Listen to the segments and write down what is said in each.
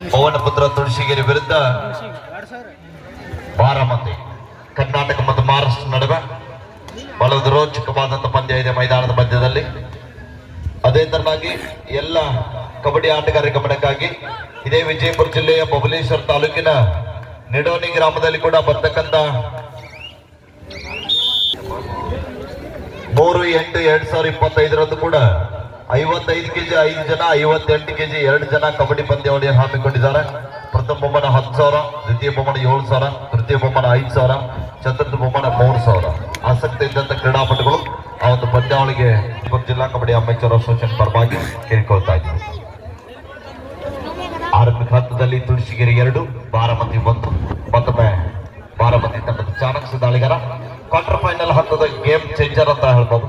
ಪವನ ಪುತ್ರ ತುಳಸಿಗಿರಿ ವಿರುದ್ಧ ಮಂದಿ ಕರ್ನಾಟಕ ಮತ್ತು ಮಹಾರಾಷ್ಟ್ರ ನಡುವೆ ಬಲದ ರೋಚಕವಾದಂತಹ ಪಂದ್ಯ ಇದೆ ಮೈದಾನದ ಮಧ್ಯದಲ್ಲಿ. ಅದೇ ತರನಾಗಿ ಎಲ್ಲ ಕಬಡ್ಡಿ ಆಟಗಾರರ ಗಮನಕ್ಕಾಗಿ ಇದೇ ವಿಜಯಪುರ ಜಿಲ್ಲೆಯ ಬಬಲೇಶ್ವರ ತಾಲೂಕಿನ ನಿಡೋನಿ ಗ್ರಾಮದಲ್ಲಿ ಕೂಡ ಬರ್ತಕ್ಕಂತ ಮೂರು ಎಂಟು ಎರಡ್ ಸಾವಿರದ ಇಪ್ಪತ್ತೈದರಂದು ಕೂಡ ಐವತ್ತೈದು ಕೆಜಿ, ಐದು ಜನ, ಐವತ್ತೆಂಟು ಕೆಜಿ, ಎರಡು ಜನ ಕಬಡ್ಡಿ ಪಂದ್ಯಾವಳಿ ಹಮ್ಮಿಕೊಂಡಿದ್ದಾರೆ ಪ್ರಥಮ ಬಹುಮಾನ ಹತ್ತು ಸಾವಿರ, ದ್ವಿತೀಯ ಬಹುಮಾನ ಏಳು ಸಾವಿರ, ತೃತೀಯ ಬಹುಮಾನ ಐದು ಸಾವಿರ, ಚತುರ್ಥ ಬಹುಮಾನ ಮೂರು ಸಾವಿರ. ಆಸಕ್ತಿ ಇದ್ದಂಥ ಕ್ರೀಡಾಪಟುಗಳು ಆ ಒಂದು ಪಂದ್ಯಾವಳಿಗೆ ಜಿಲ್ಲಾ ಕಬಡ್ಡಿ ಅಮೇಚರ್ ಅಸೋಸಿಯೇಷನ್ ಪರವಾಗಿ ಕೇಳ್ಕೊಳ್ತಾ ಆರಂಭಿಕ ಹಂತದಲ್ಲಿ ತುಳಸಿಗಿರಿ ಎರಡು, ಬಾರಾಮತಿ ಒಂದು. ಮತ್ತೊಮ್ಮೆ ಬಾರಾಮತಿ ತಂಡದ ಚಾಣಕ್ಯ ದಾಳಿಗಾರ. ಕ್ವಾರ್ಟರ್ ಫೈನಲ್ ಹಂತದ ಗೇಮ್ ಚೇಂಜರ್ ಅಂತ ಹೇಳ್ಬೋದು.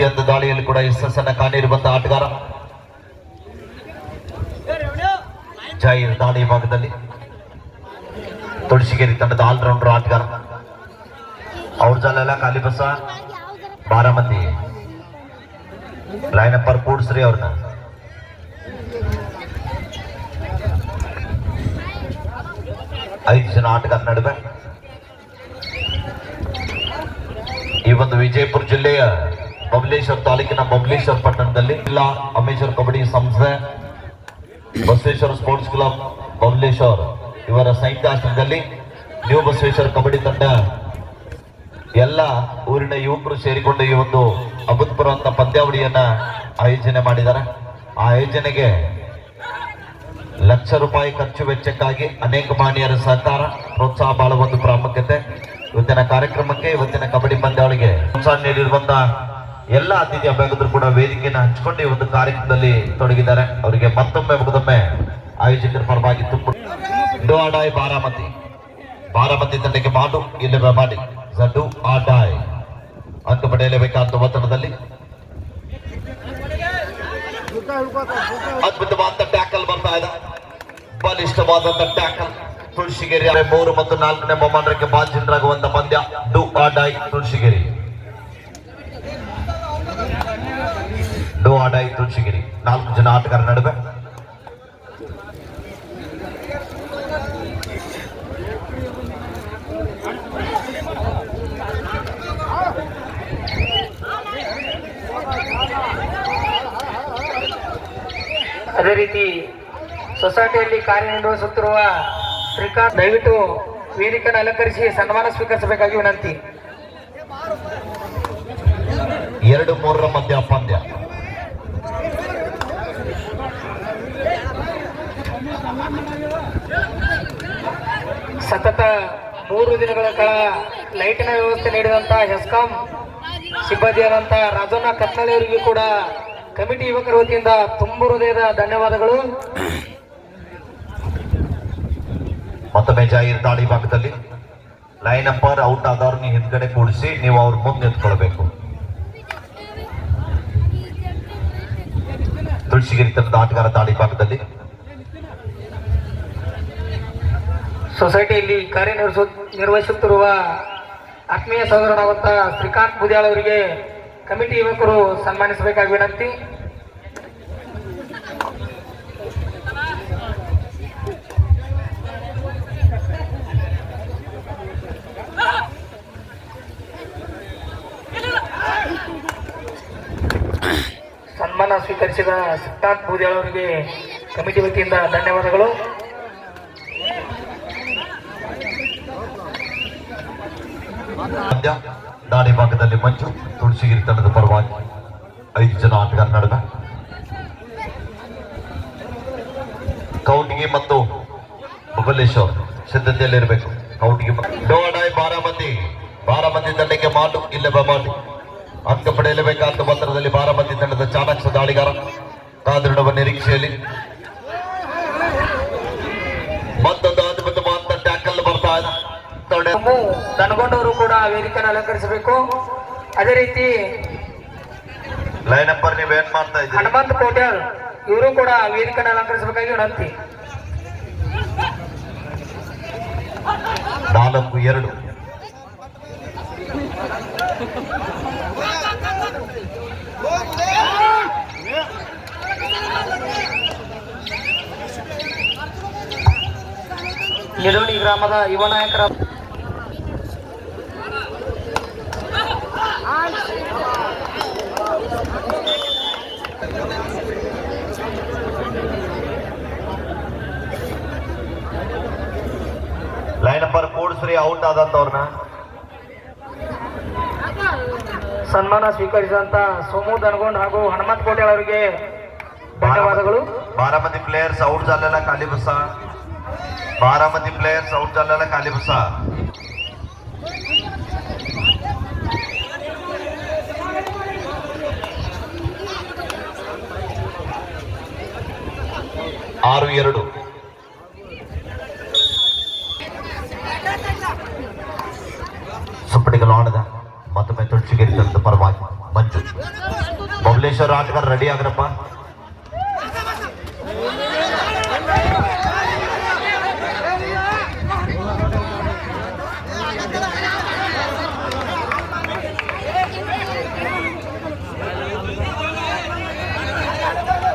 ಪ್ರತಿಯೊಂದು ದಾಳಿಯಲ್ಲಿ ಕೂಡ ಯಶಸ್ಸನ್ನ ಕಾಣಿರುವಂತ ಆಟಗಾರ. ಜಾಹೀರ್ ದಾಳಿ ಭಾಗದಲ್ಲಿ ತುಳಸಿಗೇರಿ ತಂಡದ ಆಲ್ರೌಂಡರ್ ಆಟಗಾರ. ಅವ್ರ ಜಾಲೆಲ್ಲ ಕಾಲಿಬಸ ಬಾರಾಮತಿ. ಲೈನ್ ಅಪ್ಪರ್ ಕೂಡ್ಸ್ರಿ ಅವ್ರನ್ನ ಐದು ಜನ ಆಟಗಾರ ನಡುವೆ. ಈ ಒಂದು ವಿಜಯಪುರ ಜಿಲ್ಲೆಯ ಬಬಲೇಶ್ವರ ತಾಲೂಕಿನ ಬಬ್ಲೇಶ್ವರ್ ಪಟ್ಟಣದಲ್ಲಿ ಜಿಲ್ಲಾ ಅಮೇಶ್ವರ್ ಕಬಡ್ಡಿ ಸಂಸ್ಥೆ, ಬಸವೇಶ್ವರ ಸ್ಪೋರ್ಟ್ಸ್ ಕ್ಲಬ್ ಬಬ್ಲೇಶ್ವರ್ ಇವರ ಸಂಯುಕ್ತ ಆಶ್ರಮದಲ್ಲಿ ನ್ಯೂ ಬಸವೇಶ್ವರ ಕಬಡ್ಡಿ ತಂಡ. ಎಲ್ಲ ಊರಿನ ಯುವಕರು ಸೇರಿಕೊಂಡು ಈ ಒಂದು ಅಭೂತಪೂರ್ವಂತ ಪಂದ್ಯಾವಳಿಯನ್ನ ಆಯೋಜನೆ ಮಾಡಿದ್ದಾರೆ. ಆ ಆಯೋಜನೆಗೆ ಲಕ್ಷ ರೂಪಾಯಿ ಖರ್ಚು ವೆಚ್ಚಕ್ಕಾಗಿ ಅನೇಕ ಮಾನ್ಯರ ಸಹಕಾರ, ಪ್ರೋತ್ಸಾಹ ಬಹಳ ಒಂದು ಪ್ರಾಮುಖ್ಯತೆ. ಇವತ್ತಿನ ಕಾರ್ಯಕ್ರಮಕ್ಕೆ, ಇವತ್ತಿನ ಕಬಡ್ಡಿ ಪಂದ್ಯಾವಳಿಗೆ ಪ್ರೋತ್ಸಾಹ ನೀಡಿರುವಂತ ಎಲ್ಲ ಅತಿಥಿ ಅಭ್ಯರ್ಥಿಗಳು ಕೂಡ ವೇದಿಕೆಯನ್ನು ಹಂಚಿಕೊಂಡು ಒಂದು ಕಾರ್ಯಕ್ರಮದಲ್ಲಿ ತೊಡಗಿದ್ದಾರೆ. ಅವರಿಗೆ ಮತ್ತೊಮ್ಮೆ ಮುಗಿದೊಮ್ಮೆ ಆಯೋಜಕರ ಪರವಾಗಿ ತುಂಬ ಬಾರಾಮತಿ. ಬಾರಾಮತಿ ತಂಡಕ್ಕೆ ಮಾಡು ಇಲ್ಲವೇ ಮಾಡಿ ಜಡ್ಡು ಆಡಾಯ್ ಅಂಕ ಪಡೆಯಲೇಬೇಕಾದ ಒತ್ತಡದಲ್ಲಿ. ಅದ್ಭುತವಾದ ಟ್ಯಾಕಲ್ ಬರ್ತಾ ಇದೆ. ಬಲಿಷ್ಠವಾದಂತ ಟ್ಯಾಕಲ್. ತುಳಸಿಗೆರೆ ಮೂರು ಮತ್ತು ನಾಲ್ಕನೇ ಬಹುಮಾನಕ್ಕೆ ಬಾಜಿನರಾಗುವಂತ ಪಂದ್ಯ. ಡು ಆಡಾಯ್ ತುಳಸಿಗೆರೆ. ಡು ಆಡಾಯ್ ತುಳಸಿಗಿರಿ ನಾಲ್ಕು ಜನ ಆಟಗಾರ ನಡುವೆ. ಅದೇ ರೀತಿ ಸೊಸೈಟಿಯಲ್ಲಿ ಕಾರ್ಯನಿರ್ವಹಿಸುತ್ತಿರುವ ಶ್ರೀಕಾಂತ್ ದಯವಿಟ್ಟು ವೇದಿಕೆಯನ್ನು ಅಲಂಕರಿಸಿ ಸನ್ಮಾನ ಸ್ವೀಕರಿಸಬೇಕಾಗಿ ವಿನಂತಿ. ಎರಡು ಮೂರರ ಮಧ್ಯ ಪಂದ್ಯ. ಸತತ ಮೂರು ದಿನಗಳ ಕಾಲ ಲೈಟಿನ ವ್ಯವಸ್ಥೆ ನೀಡಿದಂತ ಹೆಸ್ಕಾಂ ಸಿಬ್ಬಂದಿಯಾದಂತ ರಾಜಣ್ಣ ಕತ್ತಲೆ ಅವರಿಗೂ ಕೂಡ ಕಮಿಟಿ ಯುವಕರ ವತಿಯಿಂದ ತುಂಬ ಹೃದಯದ ಧನ್ಯವಾದಗಳು. ಮತ್ತೊಮ್ಮೆ ಜಾಹೀರ್ ದಾಳಿ ಭಾಗದಲ್ಲಿ ಲೈನ್ ನಂಬರ್ ಔಟ್ ಆದವ್ರನ್ನ ಹಿಂದ್ಗಡೆ ಕೂಡಿಸಿ ನೀವು ಅವ್ರ ಮುಂದೆ ನಿಂತ್ಕೊಳ್ಬೇಕು. ತುಳಸಿಗಿರಿ ತಂದ ಆಟಗಾರ ದಾಳಿ ಭಾಗದಲ್ಲಿ ಸೊಸೈಟಿಯಲ್ಲಿ ಕಾರ್ಯನಿರ್ವಹಿಸು, ನಿರ್ವಹಿಸುತ್ತಿರುವ ಆತ್ಮೀಯ ಸಹೋದರನಾದಂಥ ಶ್ರೀಕಾಂತ್ ಬುದ್ಯಾಳ್ ಅವರಿಗೆ ಕಮಿಟಿ ಯುವಕರು ಸನ್ಮಾನಿಸಬೇಕಾಗಿ ವಿನಂತಿ. ಸನ್ಮಾನ ಸ್ವೀಕರಿಸಿದ ಸಿದ್ಧಾಂತ್ ಬೂದ್ಯಾಳ್ ಅವರಿಗೆ ಕಮಿಟಿ ವತಿಯಿಂದ ಧನ್ಯವಾದಗಳು ಪಂದ್ಯ ದಾಳಿ ಭಾಗದಲ್ಲಿ ಮಂಜು ತುಳಸಿಗಿರಿ ತಂಡದ ಪರವಾಗಿ ಐದು ಜನ ಆಟಗಾರ ನಡುವೆ ಕೌಟಿಗೆ ಮತ್ತು ಬಬಲೇಶ್ವರ್ ಸಿದ್ಧತೆಯಲ್ಲಿರಬೇಕು. ಕೌಂಟಿಗೆ ಡೋಡಾಯ್ ಬಾರಾಮತಿ. ಬಾರಾಮತಿ ತಂಡಕ್ಕೆ ಮಾಡು ಇಲ್ಲ ಮಾಡು ಅಂಕ ಪಡೆಯಲೇಬೇಕಾದ ಪತ್ರದಲ್ಲಿ ಬಾರಾಮತಿ ತಂಡದ ಚಾಣಕ್ಯ ದಾಳಿಗಾರ ಕಾದಿಡುವ ನಿರೀಕ್ಷೆಯಲ್ಲಿ. ಮತ್ತೊಂದು ಅದ್ಭುತವಾದ ಟ್ಯಾಕಲ್ ಬರ್ತಾ ಇದೆ. ತನ್ಕೊಂಡವರು ಕೂಡ ವೇದಿಕೆಯನ್ನು ಅಲಂಕರಿಸಬೇಕು. ಅದೇ ರೀತಿ ಲೈನ್ ನಂಬರ್ ನೀವು ಏನ್ ಮಾಡ್ತಾ ಇದ್ದೀರಿ? ಹನುಮಂತ್ ಕೋಟ್ಯಾಳ್ ಇವರು ಕೂಡ ವೇದಿಕೆಯನ್ನು ಅಲಂಕರಿಸಬೇಕಾಗಿ ವಿನಂತಿ ನಾಲ್ಕು ಎರಡು. ನಿಡೋಣಿ ಗ್ರಾಮದ ಯುವ ನಾಯಕರ ನೆನಪರ್ ಕೂಡಿಸ್ರಿ ಔಟ್ ಆದಂತವ್ರನ್ನ ಸನ್ಮಾನ ಸ್ವೀಕರಿಸಿದಂತ ಸೋಮು ದನಗೊಂಡ್ ಹಾಗೂ ಹನುಮಂತ ಕೋಟೆ ಅವರಿಗೆ ಧನ್ಯವಾದಗಳು. ಬಾರಾಮತಿ ಪ್ಲೇಯರ್ಸ್ ಔಟ್ ಜಾಲೆಲ್ಲ ಖಾಲಿ ಬಸ ಬಾರಾಮತಿ ಪ್ಲೇಯರ್ಸ್ ಔಟ್ ಜಾಲೆಲ್ಲ ಖಾಲಿ ಬಸ ಆರು ಎರಡು. ಆಡದ ಮತ್ತೊಮ್ಮೆ ತುಳಸಿಗೆರೆ ತಂದ ಪರವಾಗಿ ಮಂಜು. ಬಬಲೇಶ್ವರ ಆಟಗಾರ ರೆಡಿ ಆಗ್ರಪ್ಪ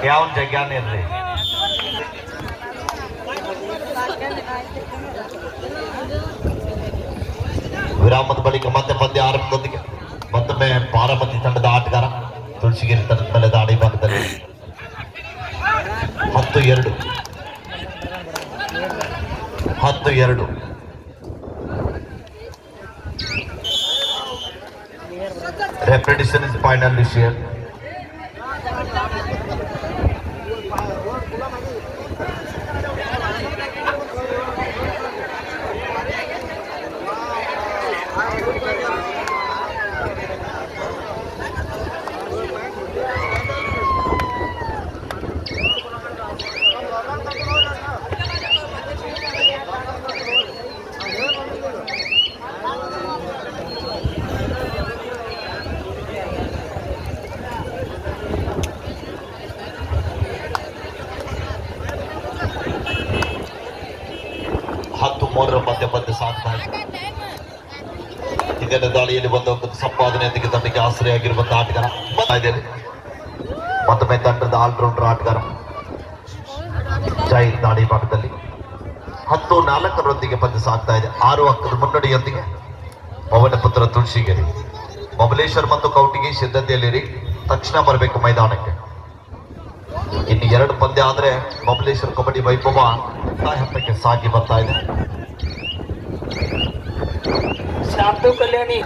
ಯಾವ ಜಗ್ಯಾನ ಇರ್ಲಿ? ವಿರಾಮದ ಬಳಿಕ ಮತ್ತೆ ಪಂದ್ಯ ಆರಂಭದೊಂದಿಗೆ ಮತ್ತೊಮ್ಮೆ ಪಾರಮತಿ ತಂಡದ ಆಟಗಾರ ತುಳಸಿಗಿರಿ ತಂಡದ ಮೇಲೆ ದಾಳಿ ಭಾಗದಲ್ಲಿ ಹತ್ತು ಎರಡು. ಹತ್ತು ಎರಡು. ರೆಪ್ರೆಡಿಸನ್ ಇಸ್ ಫೈನಲ್ this year ಹತ್ತು ಮೂರರ ಮಧ್ಯ ಮಧ್ಯ ಸಾಗ್ತಾ ಇದೆ ದಾಳಿಯಲ್ಲಿ ಬಂದ ಸಂಪಾದನೆಯೊಂದಿಗೆ ತಂಡಕ್ಕೆ ಆಶ್ರಯಾಗಿರುವಂತಹ ಆಟಗಾರ ಇದ್ದೇನೆ. ಮತ್ತೊಮ್ಮೆ ತಂಡದ ಆಲ್ರೌಂಡರ್ ಆಟಗಾರ ಜೈ ದಾಳಿ ಭಾಗದಲ್ಲಿ ಹತ್ತು ನಾಲ್ಕರೊಂದಿಗೆ ಪಂದ್ಯ ಸಾಗ್ತಾ ಇದೆ. ಆರು ಅಂಕದ ಮುನ್ನಡೆಯೊಂದಿಗೆ ಪವನ ಪುತ್ರ ತುಳಸಿಗೆರೆ ಬಬಲೇಶ್ವರ್ ಮತ್ತು ಕೌಟಿಗೆ ಸಿದ್ಧತೆಯಲ್ಲಿರಿ ತಕ್ಷಣ ಬರಬೇಕು ಮೈದಾನಕ್ಕೆ. ಇನ್ನು ಎರಡು ಪಂದ್ಯ ಆದ್ರೆ ಬಬಲೇಶ್ವರ್ ಕಬಡ್ಡಿ, ವೈಭವ ಹಂತಕ್ಕೆ ಸಾಗಿ ಬರ್ತಾ ಇದೆ. ಶಾಂತು ಕಲ್ಯಾಣಿ.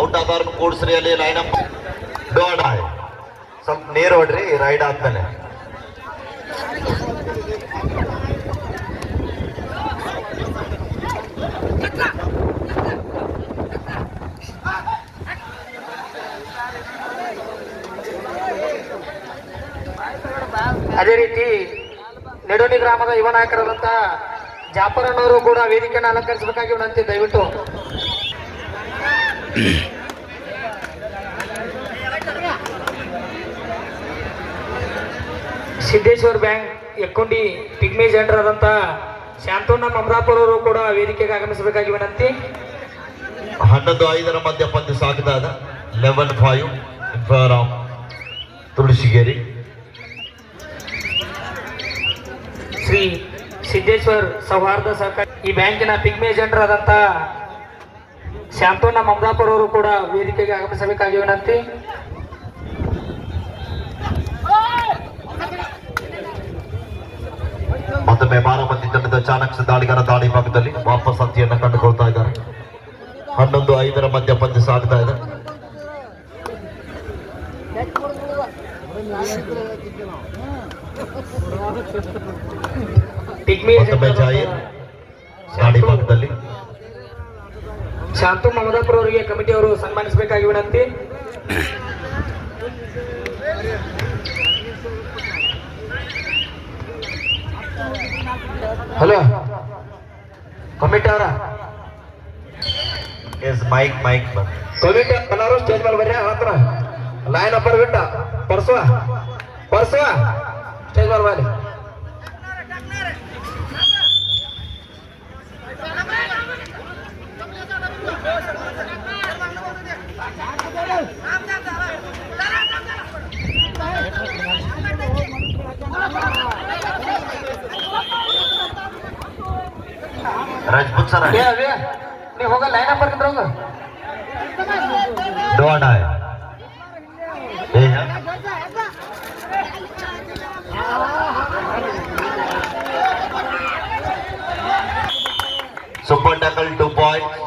ಔಟ್ ಆದವ್ರನ್ನ ಕೂಡಿಸ್ರಿ ಅಲ್ಲಿ ಲೈನ್ ಅಪ್ ಡೋಡ್ ಸ್ವಲ್ಪ ನೀರು ಹೊಡ್ರಿ ರೈಡ್ ಆದ್ಮೇಲೆ. ಅದೇ ರೀತಿ ನೆಡೋನಿ ಗ್ರಾಮದ ಯುವ ನಾಯಕರಾದಂತ ಜಾಫರಣ್ಣವರು ಕೂಡ ವೇದಿಕೆಯನ್ನು ಅಲಂಕರಿಸಬೇಕಾಗಿ ವಿನಂತಿ ದಯವಿಟ್ಟು ಸಿದ್ದೇಶ್ವರ್ ಬ್ಯಾಂಕ್ ಎಕ್ಕೊಂಡಿ ಪಿಗ್ಮಿ ಜನರಾದಂತ ಶಾಂತಣ್ಣ ಮಮದಾಪುರ ಅವರು ಕೂಡ ವೇದಿಕೆಗೆ ಆಗಮಿಸಬೇಕಾಗಿ ವಿನಂತಿ ಹನ್ನೊಂದು ಐದರ ಮಧ್ಯ ಪಂದ್ಯ ಸಾಗ್ತಾ ಇದೆ ಲೆವೆನ್ ಫೈವ್ ಇನ್ಫಾರಾಮ್ ತುಳಸಿಗೇರಿ ಶ್ರೀ ಸಿದ್ದೇಶ್ವರ್ ಸೌಹಾರ್ದ ಸಹಕಾರ. ಈ ಬ್ಯಾಂಕಿನ ಪಿಗ್ಮಿ ಏಜೆಂಟರಾದಂಥ ಶಾಂತಣ್ಣ ಮಮದಾಪುರ್ ಅವರು ಕೂಡ ವೇದಿಕೆಗೆ ಆಗಮಿಸಬೇಕಾಗಿ ವಿನಂತಿ. ಮತ್ತೊಮ್ಮೆ ಬಾರಾಮತಿ ತಂಡದ ಚಾಣಕ್ಯ ದಾಳಿಗಾರ ದಾಳಿ ಭಾಗದಲ್ಲಿ ವಾಪಸ್ ಅಂತಿಯನ್ನು ಕಂಡುಕೊಳ್ತಾ ಇದ್ದಾರೆ. ಹನ್ನೊಂದು ಐದರ ಮಧ್ಯ ಪಂದ್ಯ ಸಾಗ್ತಾ ಇದೆ. ಪಿಗ್ಮಿ ಮತ್ತೊಮ್ಮೆ ಜಾಹೀರ್ ದಾಳಿ ಭಾಗದಲ್ಲಿ ಶಾಂತು ಮಮದಾಪುರ ಅವರಿಗೆ ಕಮಿಟಿ ಅವರು ಸನ್ಮಾನಿಸಬೇಕಾಗಿ ವಿನಂತಿ ಹಲೋ ಕಮಿಟಿ ಅವರ ಎಸ್ ಮೈಕ್ ಮೈಕ್ ಬಂದು ಕಮಿಟಿ ಎಲ್ಲರೂ ಸ್ಟೇಜ್ ಮೇಲೆ ಬರ್ರಿ ಹತ್ರ ಲೈನ್ ನಂಬರ್ ಬಿಟ್ಟ ಪರ್ಸುವ ಪರ್ಸುವ ಸ್ಟೇಜ್ ಮೇಲೆ ಬರ್ರಿ राजपूत सर आहे अरे मी लाईन नंबर किती राहू दोन super tackle two point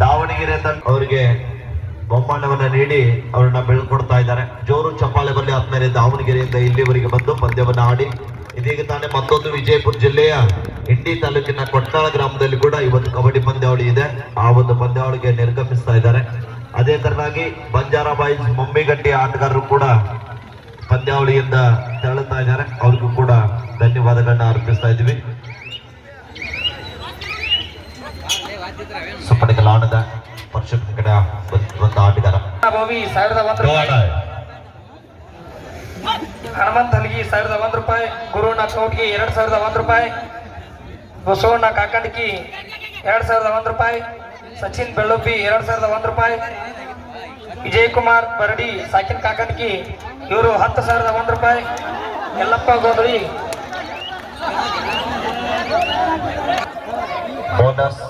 Davanagere ಅವರಿಗೆ ಬಹುಮಾನವನ್ನ ನೀಡಿ ಅವರನ್ನ ಬೆಳ್ಕೊಡ್ತಾ ಇದ್ದಾರೆ. ಜೋರು ಚಪ್ಪಾಳೆ ಬರಲಿ ಆದ್ಮೇಲೆ ದಾವಣಗೆರೆಯಿಂದ ಇಲ್ಲಿವರೆಗೆ ಬಂದು ಪಂದ್ಯವನ್ನ ಆಡಿ, ಇದೀಗ ತಾನೇ ಮತ್ತೊಂದು ವಿಜಯಪುರ ಜಿಲ್ಲೆಯ ಇಂಡಿ ತಾಲೂಕಿನ ಕೊಟ್ಟಾಳ ಗ್ರಾಮದಲ್ಲಿ ಕೂಡ ಇವತ್ತು ಕಬಡ್ಡಿ ಪಂದ್ಯಾವಳಿ ಇದೆ. ಆ ಒಂದು ಪಂದ್ಯಾವಳಿಗೆ ನಿರ್ಗಮಿಸ್ತಾ ಇದ್ದಾರೆ. ಅದೇ ತರನಾಗಿ ಬಂಜಾರ ಬಾಯ್ಸ್ ಮಮ್ಮಿಗಟ್ಟಿ ಆಟಗಾರರು ಕೂಡ ಪಂದ್ಯಾವಳಿಯಿಂದ ತೆರಳುತ್ತಾ ಇದ್ದಾರೆ. ಅವ್ರಿಗೂ ಕೂಡ ಧನ್ಯವಾದಗಳನ್ನ ಅರ್ಪಿಸ್ತಾ ಇದ್ದೀವಿ. ಸುಪ್ಪಣಿಕಲ್ ಆಟದ ಪರಿಷತ್ ಕಡೆ ಬಂದ ಆಟಗಾರ. ಭವಿ ಸಾವಿರದ ಒಂದ್ ರೂಪಾಯಿ. ಹನುಮಂತ ಹಲಗಿ ಸಾವಿರದ ಒಂದ್ ರೂಪಾಯಿ. ಗುರುಣ್ಣ ಕೌಟ್ಗಿ ಎರಡ್ ಸಾವಿರದ ಒಂದ್ ರೂಪಾಯಿ. ಬಸವಣ್ಣ ಕಾಕಂಡ್ಕಿ ಎರಡ್ ಸಾವಿರದ ಒಂದ್ ರೂಪಾಯಿ. ಸಚಿನ್ ಬೆಳ್ಳೊಬ್ಬಿ ಎರಡ್ ಸಾವಿರದ ಒಂದ್ ರೂಪಾಯಿ. ವಿಜಯ್ ಕುಮಾರ್ ಬರಡಿ ಸಾಕಿನ್ ಕಾಕಂಡ್ಕಿ ಇವರು ಹತ್ತು ಸಾವಿರದ ಒಂದು ರೂಪಾಯಿ. ಎಲ್ಲಪ್ಪ ಗೋದ್ರಿ. ಬೋನಸ್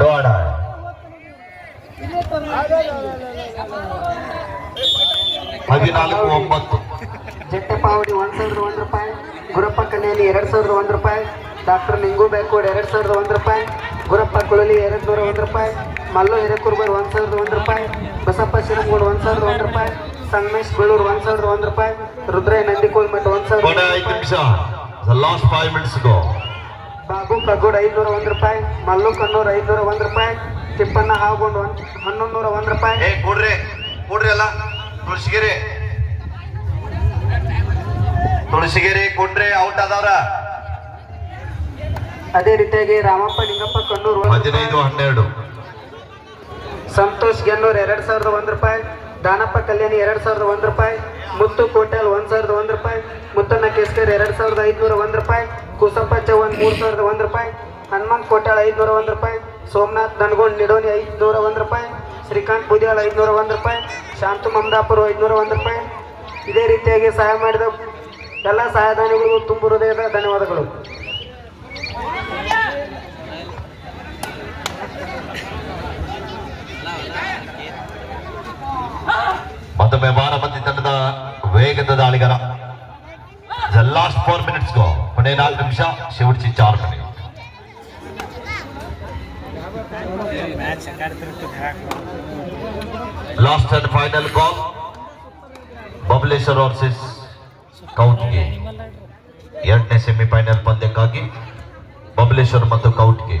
ಡೋಡ ಹದಿನಾಲ್ಕು ಒಂಬತ್ತು. ಜಟ್ಟಪಾವಡಿ ಒಂದ್ ಸಾವಿರದ ಒಂದು ರೂಪಾಯಿ. ಗುರಪ್ಪ ಕನೇಲಿ ಎರಡು ಸಾವಿರದ ಒಂದು ರೂಪಾಯಿ. ಡಾಕ್ಟರ್ ನಿಂಗು ಬ್ಯಾಕ್ವರ್ಡ್ ಎರಡು ಸಾವಿರದ ಒಂದು ರೂಪಾಯಿ. ಗುರಪ್ಪ ಕುಳಲಿ ಎರಡು ನೂರ ಒಂದು ರೂಪಾಯಿ. ಮಲ್ಲು ಹಿರೇಕುರ್ಬರ್ ಒಂದು ಸಾವಿರದ ಒಂದು ರೂಪಾಯಿ. ಬಸಪ್ಪ ಶಿರಂಗೂಡು ಒಂದು ಸಾವಿರದ ಒಂದು ರೂಪಾಯಿ. ಸಂಗಮೇಶ್ ಬೆಳೂರ್ ಒಂದ್ ಸಾವಿರದ ಒಂದ್ ರೂಪಾಯಿ. ರುದ್ರಯ್ಯ ನಂದಿಕೋಲ್ಮಠ ಒಂದ್ ಸಾವಿರ ಕೊನೆ ಐದು ನಿಮಿಷ. Last five minutes go Babu Kagod ಐದ್ನೂರ ಒಂದ್ ರೂಪಾಯಿ. ಮಲ್ಲು ಕಣ್ಣೂರ್ ಐದ್ನೂರ ಒಂದ್ ರೂಪಾಯಿ. ತಿಪ್ಪಣ್ಣ ಹಾಗೊಂಡ್ ಒಂದ್ ಹನ್ನೊಂದು ನೂರ ಒಂದ್ ರೂಪಾಯಿ. ಏ ಕೊಡ್ರಿ. ಕೊಡ್ರಿ ಅಲ್ಲ. ತುಳಸಿಗೆರೆ. ತುಳಸಿಗೆರೆ ಕೊಡ್ರಿ ಔಟ್ ಆದವ್ರ? ಅದೇ ರೀತಿಯಾಗಿ ರಾಮಪ್ಪ ಲಿಂಗಪ್ಪ ಕಣ್ಣೂರ್ ಹದಿನೈದು ಹನ್ನೆರಡು. ಸಂತೋಷ್ ಗೆನ್ನೂರ್ ಎರಡ್ ಸಾವಿರದ ಒಂದ್ ರೂಪಾಯಿ. ದಾನಪ್ಪ ಕಲ್ಯಾಣಿ ಎರಡ್ ಸಾವಿರದ ಒಂದ್ ರೂಪಾಯಿ, ಮುತ್ತು ಕೋಟ್ಯಾಲ್ ಒಂದ್ ಸಾವಿರದ ಒಂದ್ ರೂಪಾಯಿ, ಮುತ್ತಣ್ಣ ಕೇಸ್ಕರ್ ಎರಡ್ ಸಾವಿರದ ಐದ್ನೂರ ಒಂದ್ ರೂಪಾಯಿ, ಕುಸಪ್ಪ ಚೌನ್ ಮೂರ್ ಸಾವಿರದ ಒಂದ್ ರೂಪಾಯಿ, ಹನುಮಂತ್ ಕೋಟ್ಯಾಳ್ ಐದ್ನೂರ ಒಂದ್ ರೂಪಾಯಿ, ಸೋಮನಾಥ್ ನನ್ಗೊಂಡ್ ನಿಡೋನಿ ಐದ್ನೂರ ಒಂದ್ ರೂಪಾಯಿ, ಶ್ರೀಕಾಂತ್ ಬುದಿಯಾಳ್ ಐದ್ನೂರ ಒಂದ್ ರೂಪಾಯಿ, ಶಾಂತು ಮಮದಾಪುರ ಐದ್ನೂರ ಒಂದ್ ರೂಪಾಯಿ. ಇದೇ ರೀತಿಯಾಗಿ ಸಹಾಯ ಮಾಡಿದ ಎಲ್ಲ ಸಹಾಯದಾನಿಗಳಿಗೂ ತುಂಬ ಹೃದಯದ ಧನ್ಯವಾದಗಳು. वेग भारत वेगत दाड़ा द लास्ट फोर मिनट्स को पुणे नाग निम्स शिवड़ी चार minute last and final call Babaleshwar versus cout के एरने सेमीफाइनल पंद्य बबलेश्वर मत काउट के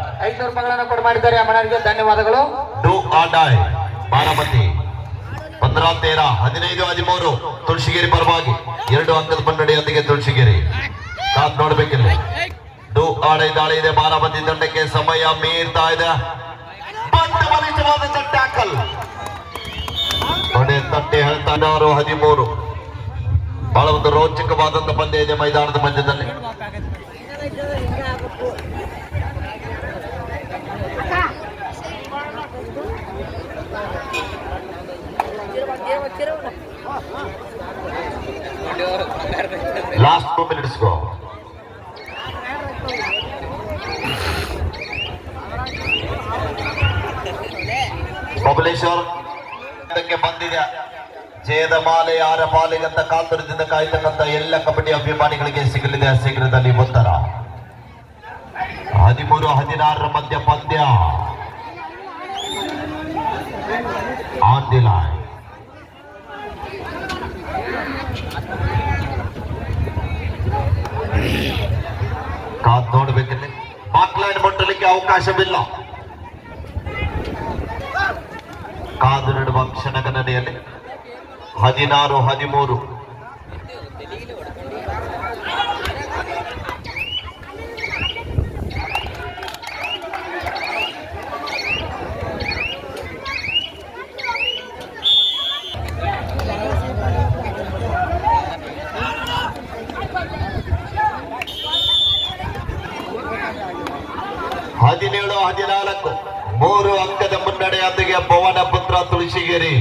ಡೋಡಾಯ್ ರೂಪಾಯಿಗಳನ್ನು ಕೊಟ್ಟು ಮಾಡಿದ್ದಾರೆ ಅಮ್ಮನವರಿಗೆ ಧನ್ಯವಾದಗಳು. ಡೂ ಆಡಾಯ್ ಬಾರಾಮತಿ ಪಂದ್ರ ತೇರ, ಹದಿನೈದು, ಹದಿಮೂರು, ತುಳಸಿಗಿರಿ ಪರವಾಗಿ ಎರಡು ಅಂಕದ ಮುನ್ನಡೆಯೊಂದಿಗೆ ತುಳಸಿಗಿರಿ. ಕಾದ್ ನೋಡ್ಬೇಕಿಲ್ಲಿ ಡೂ ಆಡೈ ದಾಳಿ ಇದೆ ಬಾರಾಮತಿ ದಂಡಕ್ಕೆ ಸಮಯ ಮೀರ್ತಾ ಇದೆ. ತಟ್ಟೆ ಇದ್ದಾರೆ ಹದಿಮೂರು. ಬಹಳ ಒಂದು ರೋಚಕವಾದಂತ ಪಂದ್ಯ ಇದೆ ಮೈದಾನದ ಮಧ್ಯದಲ್ಲಿ. Last two minutes go Babaleshwar ಇದಕ್ಕೆ ಬಂದಿದೆ. ಜೇದ ಮಾಲೆ ಯಾರ ಪಾಲಿಗಂತ ಕಾತುರದಿಂದ ಕಾಯ್ತಕ್ಕಂತ ಎಲ್ಲ ಕಬಡ್ಡಿ ಅಭಿಮಾನಿಗಳಿಗೆ ಸಿಗಲಿದೆ ಶೀಘ್ರದಲ್ಲಿ ಉತ್ತರ. ಹದಿಮೂರು, ಹದಿನಾರರ ಮಧ್ಯ ಪಂದ್ಯ. On the line. ಕಾದ್ ನೋಡ್ಬೇಕಲ್ಲಿ ಬಾಕ್ಲೈನ್ ಮುಟ್ಟಲಿಕ್ಕೆ ಅವಕಾಶವಿಲ್ಲ. ಕಾದು ನಡುವ ಕ್ಷಣಗಣನೆಯಲ್ಲಿ ಹದಿನಾರು ಹದಿಮೂರು. ಹದಿನೇಳು, ಹದಿನಾಲ್ಕು, ಮೂರು ಅಂಕದ ಮುನ್ನಡೆಯೊಂದಿಗೆ ಭವನ ಪುತ್ರ ತುಳಸಿಗಿರಿ.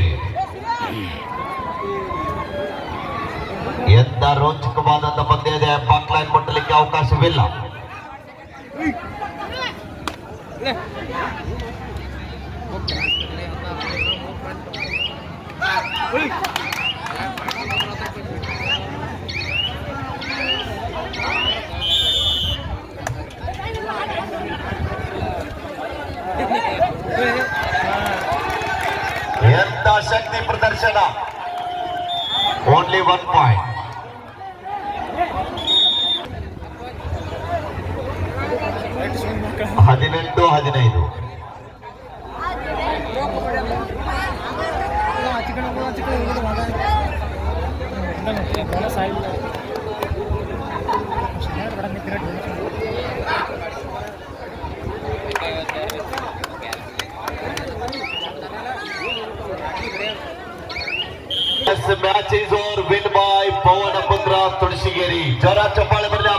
ಎಂತ ರೋಚಕವಾದಂತ ಪಂದ್ಯ ಇದೆ. ಬಾಕ್ಲೈನ್ ಮುಟ್ಟಲಿಕ್ಕೆ ಅವಕಾಶವಿಲ್ಲ. ಎಂತ ಶಕ್ತಿ ಪ್ರದರ್ಶನ. ಓನ್ಲಿ ಒನ್ ಪಾಯಿಂಟ್ ಹದಿನೆಂಟು ಹದಿನೈದು. Match is over win by Pavana Putra Tulasigeri ಜೋರ ಚಪ್ಪಾಳೆ ಬರಲಿ